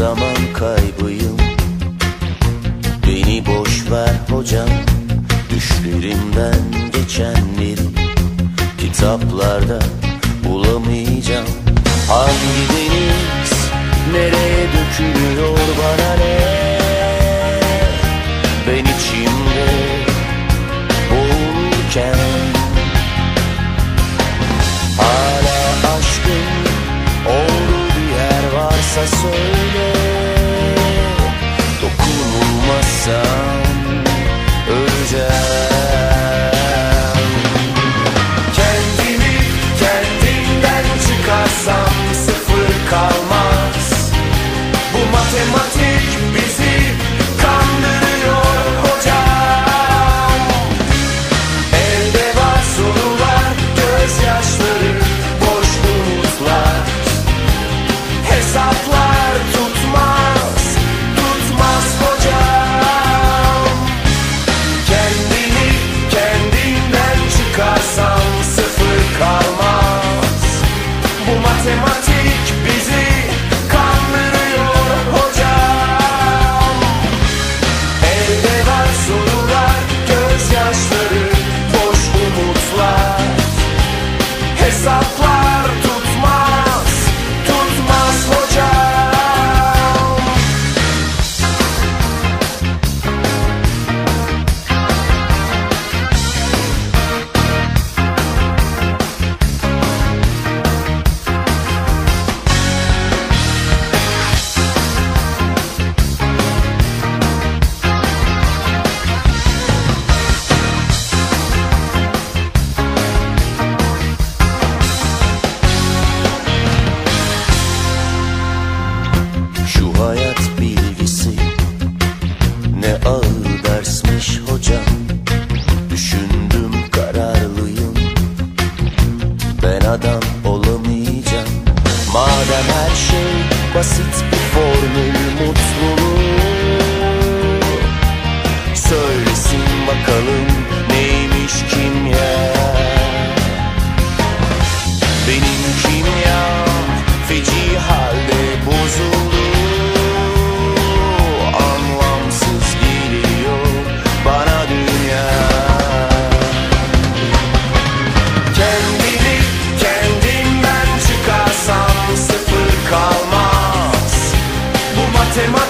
zaman kaybıyım. Beni boş ver hocam Düşlerimden geçenleri Kitaplarda bulamayacağım. Hangi deniz nereye dökülüyor bana ne? Ben içimde boğulurken Hala aşkın olduğu bir yer varsa söyle. se.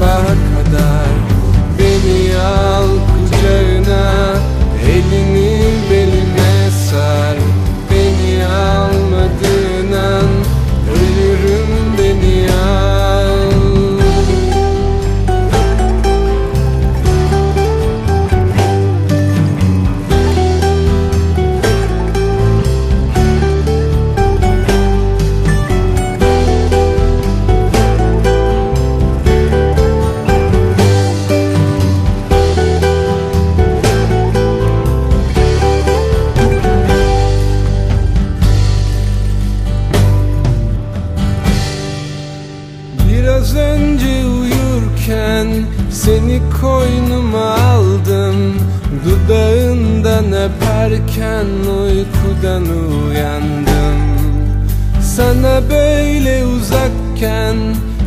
But. Öperken uykudan uyandım. Sana böyle uzakken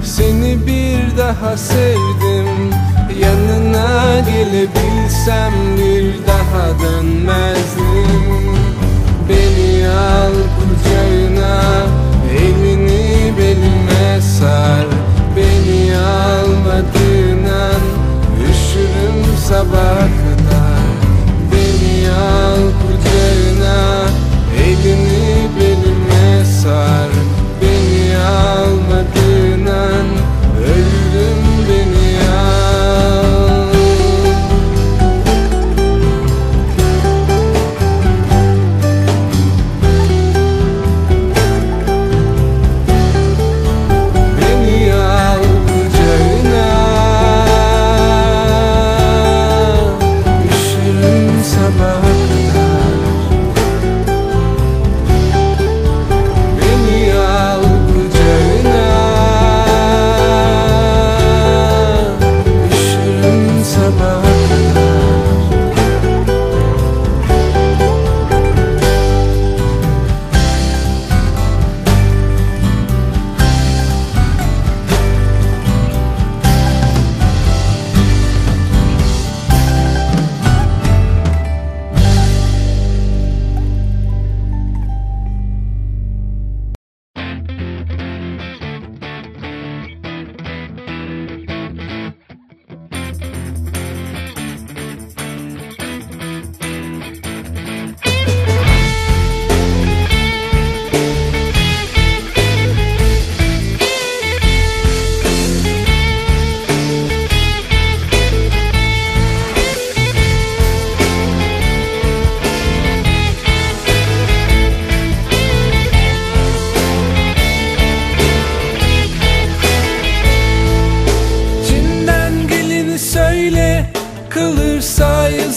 seni bir daha sevdim. Yanına gelebilsem bir daha dönmezdim. Beni al kucağına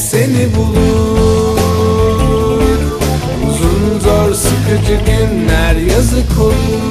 seni bulur. Uzun zor sıkıcı günler yazık olur